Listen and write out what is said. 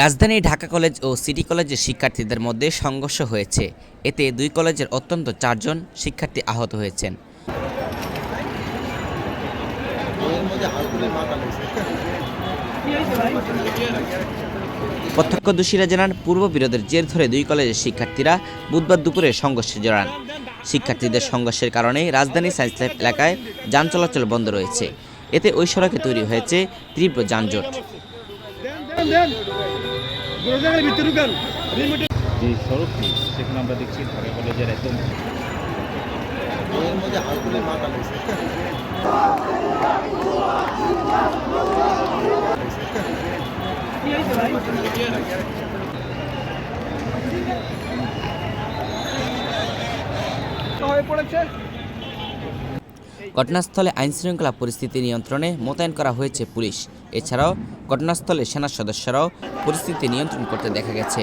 রাজধানী ঢাকা কলেজ ও সিটি কলেজের শিক্ষার্থীদের মধ্যে সংঘর্ষ হয়েছে। এতে দুই কলেজের অত্যন্ত চারজন শিক্ষার্থী আহত হয়েছেন। প্রত্যক্ষদর্শীরা জানান, পূর্ব বিরোধের জের ধরে দুই কলেজের শিক্ষার্থীরা বুধবার দুপুরে সংঘর্ষে জড়ান। শিক্ষার্থীদের সংঘর্ষের কারণে রাজধানী সায়েন্স ল্যাব এলাকায় যান চলাচল বন্ধ রয়েছে। এতে ওই সড়কে তৈরি হয়েছে তীব্র যানজট। যে সড়কটি সেখানে আমরা দেখছি ঢাকা কলেজের একদম ঘটনাস্থলে আইনশৃঙ্খলা পরিস্থিতি নিয়ন্ত্রণে মোতায়েন করা হয়েছে পুলিশ। এছাড়াও ঘটনাস্থলে সেনা সদস্যরাও পরিস্থিতি নিয়ন্ত্রণ করতে দেখা গেছে।